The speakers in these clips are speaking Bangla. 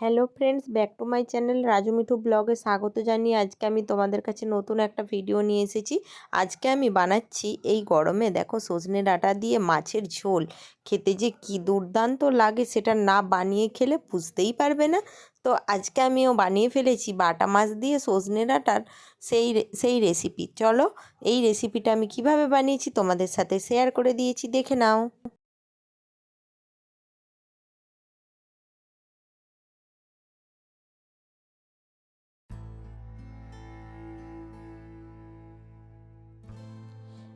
Hello friends back to my channel Raju Mithu ব্লগে স্বাগত জানিয়ে আজকে আমি তোমাদের কাছে নতুন একটা ভিডিও নিয়ে এসেছি। আজকে আমি বানাচ্ছি এই গরমে, দেখো, সজনে ডাঁটা দিয়ে মাছের ঝোল। খেতে যে কি দুর্দান্ত লাগে সেটা না বানিয়ে খেলে বুঝতেই পারবে না। তো আজকে আমিও বানিয়ে ফেলেছি বাটা মাছ দিয়ে সজনে ডাঁটার সেই সেই রেসিপি চলো, এই রেসিপিটা আমি কীভাবে বানিয়েছি তোমাদের সাথে শেয়ার করে দিয়েছি, দেখে নাও।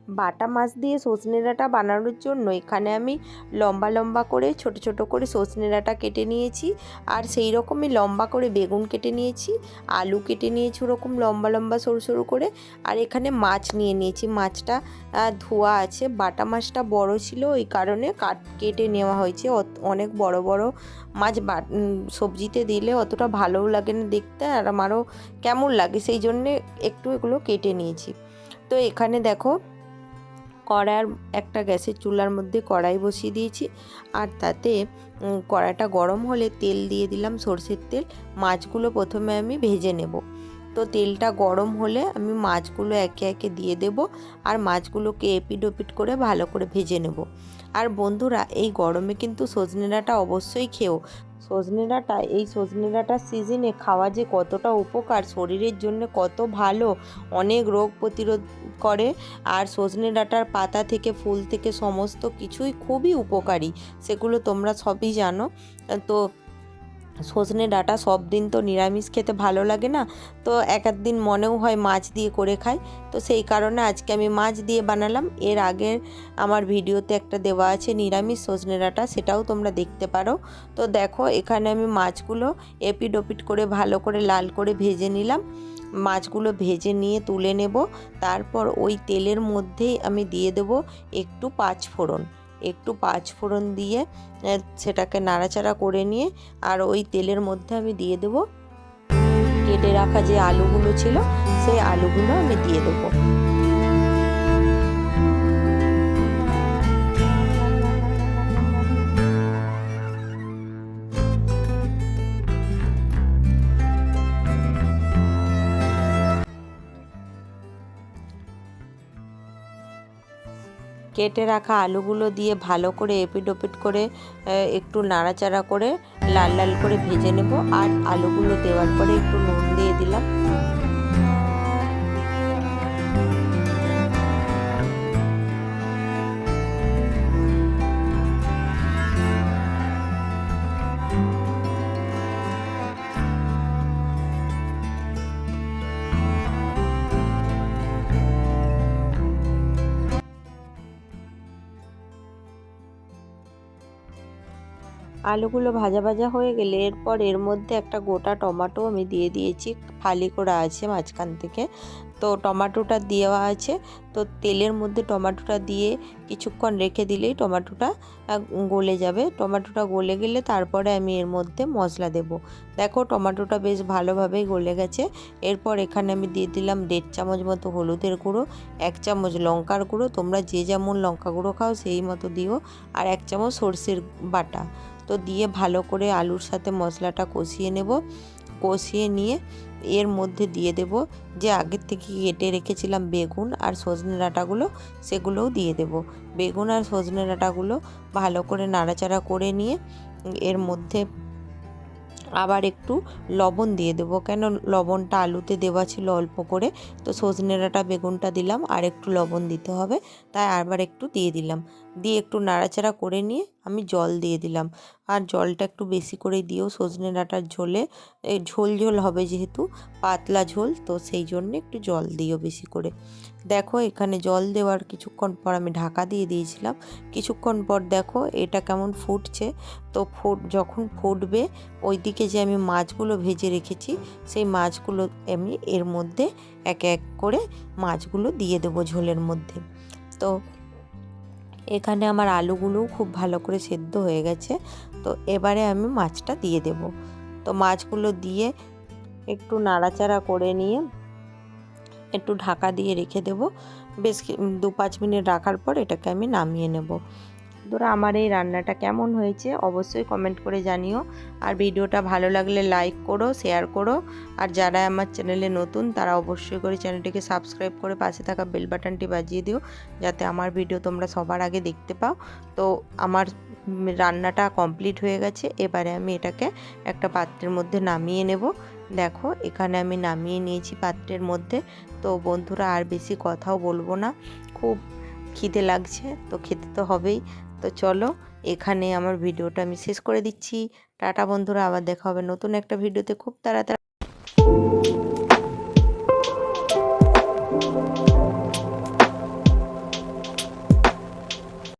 বাটা মাছ দিয়ে সজনে ডাঁটা বানানোর জন্য এখানে আমি লম্বা লম্বা করে, ছোট ছোট করে সজনে ডাঁটা কেটে নিয়েছি। আর সেই রকমই লম্বা করে বেগুন কেটে নিয়েছি, আলু কেটে নিয়েছি ওরকম লম্বা লম্বা সরু সরু করে। আর এখানে মাছ নিয়ে নিয়েছি, মাছটা ধোয়া আছে। বাটা মাছটা বড় ছিল, ওই কারণে কাট, কেটে নেওয়া হয়েছে। অনেক বড় বড় মাছ সবজিতে দিলে অতটা ভালোও লাগে না দেখতে আর আমারও কেমন লাগে। সেই জন্যে একটু এগুলো কেটে নিয়েছি। তো এখানে দেখো কড়ার একটা গ্যাসের চুলার মধ্যে কড়াই বসিয়ে দিয়েছি। আর তাতে কড়াটা গরম হলে তেল দিয়ে দিলাম সর্ষের তেল। মাছগুলো প্রথমে আমি ভেজে নেব। তো তেলটা গরম হলে আমি মাছগুলো একে একে দিয়ে দেব আর মাছগুলোকে এপিড ওপিড করে ভালো করে ভেজে নেব। আর বন্ধুরা, এই গরমে কিন্তু সজনে ডাঁটা অবশ্যই খেও। সজনে ডাঁটা এই সজনে ডাঁটার সিজনে খাওয়া যে কতটা উপকার, শরীরের জন্য কত ভালো, অনেক রোগ প্রতিরোধ করে, আর সজনে ডাঁটার পাতা থেকে ফুল থেকে সমস্ত কিছুই খুবই উপকারী, সেগুলো তোমরা সবই জানো। তো সজনে ডাঁটা সব দিন তো নিরামিষ খেতে ভালো লাগে না, তো এক দিন মনেও হয় মাছ দিয়ে করে খাই। তো সেই কারণে আজকে আমি মাছ দিয়ে বানালাম। এর আগের আমার ভিডিওতে একটা দেওয়া আছে নিরামিষ সজনে ডাঁটা, সেটাও তোমরা দেখতে পারো। তো দেখো, এখানে আমি মাছগুলো এপিড ওপিড করে ভালো করে লাল করে ভেজে নিলাম। মাছগুলো ভেজে নিয়ে তুলে নেব। তারপর ওই তেলের মধ্যেই আমি দিয়ে দেব একটু পাঁচ ফোড়ন একটু পাঁচ ফোড়ন দিয়ে সেটাকে নাড়াচাড়া করে নিয়ে আর ওই তেলের মধ্যে আমি দিয়ে দেবো। কেটে রাখা যে আলুগুলো ছিল, সেই আলুগুলো আমি দিয়ে দেবো। কেটে রাখা আলুগুলো দিয়ে ভালো করে এপিড ওপিড করে একটু নাড়াচাড়া করে লাল লাল করে ভেজে নেব। আর আলুগুলো দেওয়ার পরে একটু নুন দিয়ে দিলাম। আলুগুলো ভাজা ভাজা হয়ে গেলে এরপর এর মধ্যে একটা গোটা টমাটো আমি দিয়ে দিয়েছি। ফালি করা আছে মাঝখান থেকে। তো টমাটোটা দেওয়া আছে। তো তেলের মধ্যে টমাটোটা দিয়ে কিছুক্ষণ রেখে দিলেই টমাটোটা গলে যাবে। টমেটোটা গলে গেলে তারপরে আমি এর মধ্যে মশলা দেব। দেখো টমাটোটা বেশ ভালোভাবেই গলে গেছে। এরপর এখানে আমি দিয়ে দিলাম দেড় চামচ মতো হলুদের গুঁড়ো, এক চামচ লঙ্কার গুঁড়ো। তোমরা যে যেমন লঙ্কা গুঁড়ো খাও সেই মতো দিও। আর এক চামচ সর্ষের বাটা। তো দিয়ে ভালো করে আলুর সাথে মশলাটা কষিয়ে নেব। কষিয়ে নিয়ে এর মধ্যে দিয়ে দেব যে আগের থেকে কেটে রেখেছিলাম বেগুন আর সজনে ডাঁটাগুলো সেগুলোও দিয়ে দেব। বেগুন আর সজনে ডাঁটাগুলো ভালো করে নাড়াচাড়া করে নিয়ে এর মধ্যে আবার একটু লবণ দিয়ে দেবো। কেন? লবণটা আলুতে দেওয়া ছিল অল্প করে, তো সজনে ডাঁটা, বেগুনটা দিলাম আর একটু লবণ দিতে হবে, তাই আবার একটু দিয়ে দিলাম। দিয়ে একটু নাড়াচাড়া করে নিয়ে আমি জল দিয়ে দিলাম। আর জলটা একটু বেশি করে দিও সজনে ডাঁটার ঝোলে ঝোল ঝোল হবে যেহেতু, পাতলা ঝোল, তো সেই জন্য একটু জল দিও বেশি করে। দেখো এখানে জল দেওয়ার কিছুক্ষণ পর আমি ঢাকা দিয়ে দিয়েছিলাম। কিছুক্ষণ পর দেখো এটা কেমন ফুটছে। তো ফুট, যখন ফুটবে, ওইদিকে যে আমি মাছগুলো ভেজে রেখেছি, সেই মাছগুলো আমি এর মধ্যে এক এক করে মাছগুলো দিয়ে দেবো ঝোলের মধ্যে। তো এখানে আমার আলুগুলোও খুব ভালো করে সেদ্ধ হয়ে গেছে। তো এবারে আমি মাছটা দিয়ে দেব। তো মাছগুলো দিয়ে একটু নাড়াচাড়া করে নিয়ে একটু ঢাকা দিয়ে রেখে দেব। বেশ দু পাঁচ মিনিট রাখার পর এটাকে আমি নামিয়ে নেব। বন্ধুরা, আমার এই রান্নাটা কেমন হয়েছে অবশ্যই কমেন্ট করে জানিও। আর ভিডিওটা ভালো লাগলে লাইক করো শেয়ার করো। আর যারা আমার চ্যানেলে নতুন, তারা অবশ্যই করে চ্যানেলটিকে সাবস্ক্রাইব করে পাশে থাকা বেল বাটনটি বাজিয়ে দিও, যাতে আমার ভিডিও তোমরা সবার আগে দেখতে পাও। তো আমার রান্নাটা কমপ্লিট হয়ে গেছে, এবারে আমি এটাকে একটা পাত্রের মধ্যে নামিয়ে নেব। দেখো, এখানে আমি নামিয়ে নিয়েছি পাত্রের মধ্যে। তো বন্ধুরা, আর বেশি কথাও বলব না। খুব খিদে লাগছে, তো খেতে তো হবেই। তো চলো, এখানে আমার ভিডিওটা আমি শেষ করে দিচ্ছি। টাটা বন্ধুরা, আবার দেখা হবে নতুন একটা ভিডিওতে। খুব তাড়াতাড়ি।